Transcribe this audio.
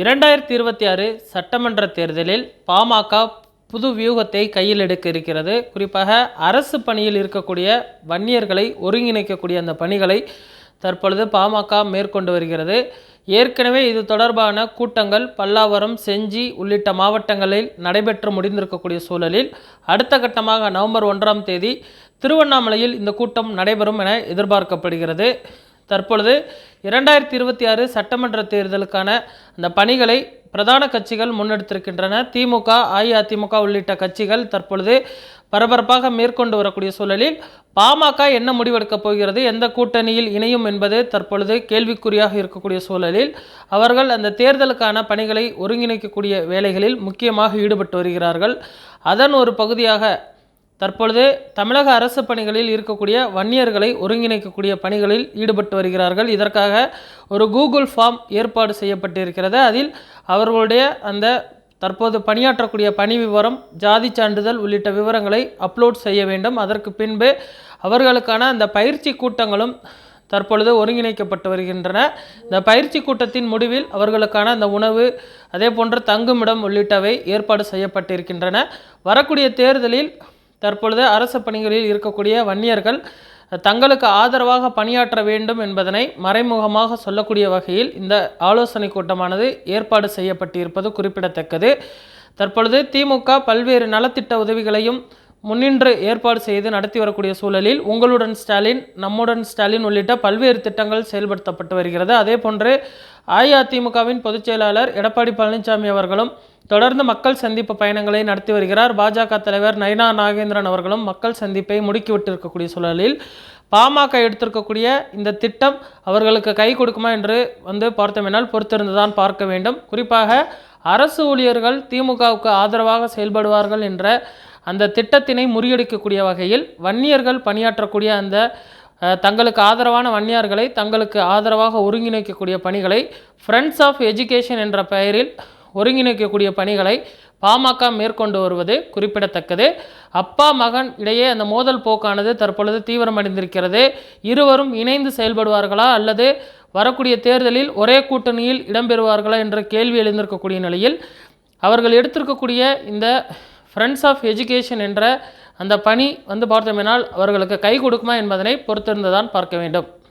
இரண்டாயிரத்தி இருபத்தி ஆறு சட்டமன்ற தேர்தலில் பாமக புது வியூகத்தை கையில் எடுக்க இருக்கிறது. குறிப்பாக அரசு பணியில் இருக்கக்கூடிய வன்னியர்களை ஒருங்கிணைக்கக்கூடிய அந்த பணிகளை தற்பொழுது பாமக மேற்கொண்டு வருகிறது. ஏற்கனவே இது தொடர்பான கூட்டங்கள் பல்லாவரம் செஞ்சி உள்ளிட்ட மாவட்டங்களில் நடைபெற்று முடிந்திருக்கக்கூடிய சூழலில் அடுத்த கட்டமாக நவம்பர் ஒன்றாம் தேதி திருவண்ணாமலையில் இந்த கூட்டம் நடைபெறும் என எதிர்பார்க்கப்படுகிறது. தற்பொழுது இரண்டாயிரத்தி இருபத்தி ஆறு சட்டமன்ற தேர்தலுக்கான அந்த பணிகளை பிரதான கட்சிகள் முன்னெடுத்திருக்கின்றன. திமுக அஇஅதிமுக உள்ளிட்ட கட்சிகள் தற்பொழுது பரபரப்பாக மேற்கொண்டு வரக்கூடிய சூழலில் பாமக என்ன முடிவெடுக்கப் போகிறது? எந்த கூட்டணியில் இணையும் என்பது தற்பொழுது கேள்விக்குறியாக இருக்கக்கூடிய சூழலில் அவர்கள் அந்த தேர்தலுக்கான பணிகளை ஒருங்கிணைக்கக்கூடிய வேலைகளில் முக்கியமாக ஈடுபட்டு வருகிறார்கள். அதன் ஒரு பகுதியாக தற்பொழுது தமிழக அரசு பணிகளில் இருக்கக்கூடிய வன்னியர்களை ஒருங்கிணைக்கக்கூடிய பணிகளில் ஈடுபட்டு வருகிறார்கள். இதற்காக ஒரு கூகுள் ஃபார்ம் ஏற்பாடு செய்யப்பட்டிருக்கிறது. அதில் அவர்களுடைய அந்த தற்போது பணியாற்றக்கூடிய பணி விவரம் ஜாதி சான்றிதழ் உள்ளிட்ட விவரங்களை அப்லோட் செய்ய வேண்டும். அதற்கு பின்பு அவர்களுக்கான அந்த பயிற்சி கூட்டங்களும் தற்பொழுது ஒருங்கிணைக்கப்பட்டு வருகின்றன. இந்த பயிற்சி கூட்டத்தின் முடிவில் அவர்களுக்கான அந்த உணவு அதே போன்ற தங்குமிடம் உள்ளிட்டவை ஏற்பாடு செய்யப்பட்டிருக்கின்றன. வரக்கூடிய தேர்தலில் தற்பொழுது அரசு பணிகளில் இருக்கக்கூடிய வன்னியர்கள் தங்களுக்கு ஆதரவாக பணியாற்ற வேண்டும் என்பதனை மறைமுகமாக சொல்லக்கூடிய வகையில் இந்த ஆலோசனை கூட்டமானது ஏற்பாடு செய்யப்பட்டிருப்பது குறிப்பிடத்தக்கது. தற்பொழுது திமுக பல்வேறு நலத்திட்ட உதவிகளையும் முன்னின்று ஏற்பாடு செய்து நடத்தி வரக்கூடிய சூழலில் உங்களுடன் ஸ்டாலின் நம்முடன் ஸ்டாலின் உள்ளிட்ட பல்வேறு திட்டங்கள் செயல்படுத்தப்பட்டு வருகிறது. அதே போன்று அஇஅதிமுகவின் பொதுச் செயலாளர் எடப்பாடி பழனிசாமி அவர்களும் தொடர்ந்து மக்கள் சந்திப்பு பயணங்களை நடத்தி வருகிறார். பாஜக தலைவர் நயினா நாகேந்திரன் அவர்களும் மக்கள் சந்திப்பை முடுக்கிவிட்டிருக்கக்கூடிய சூழலில் பாமக எடுத்திருக்கக்கூடிய இந்த திட்டம் அவர்களுக்கு கை கொடுக்குமா என்று வந்து பார்த்தோமினால் பொறுத்திருந்துதான் பார்க்க வேண்டும். குறிப்பாக அரசு ஊழியர்கள் திமுகவுக்கு ஆதரவாக செயல்படுவார்கள் என்ற அந்த திட்டத்தினை முறியடிக்கக்கூடிய வகையில் வன்னியர்கள் பணியாற்றக்கூடிய அந்த தங்களுக்கு ஆதரவான வன்னியர்களை தங்களுக்கு ஆதரவாக ஒருங்கிணைக்கக்கூடிய பணிகளை ஃப்ரெண்ட்ஸ் ஆஃப் எஜுகேஷன் என்ற பெயரில் ஒருங்கிணைக்கக்கூடிய பணிகளை பாமக மேற்கொண்டு வருவது குறிப்பிடத்தக்கது. அப்பா மகன் இடையே அந்த மோதல் போக்கானது தற்பொழுது தீவிரமடைந்திருக்கிறது. இருவரும் இணைந்து செயல்படுவார்களா அல்லது வரக்கூடிய தேர்தலில் ஒரே கூட்டணியில் இடம்பெறுவார்களா என்ற கேள்வி எழுந்திருக்கக்கூடிய நிலையில் அவர்கள் எடுத்திருக்கக்கூடிய இந்த ஃப்ரெண்ட்ஸ் ஆஃப் எஜுகேஷன் என்ற அந்த பணி வந்து பார்த்தோமேனால் அவர்களுக்கு கை கொடுக்குமா என்பதனை பொறுத்திருந்து தான் பார்க்க வேண்டும்.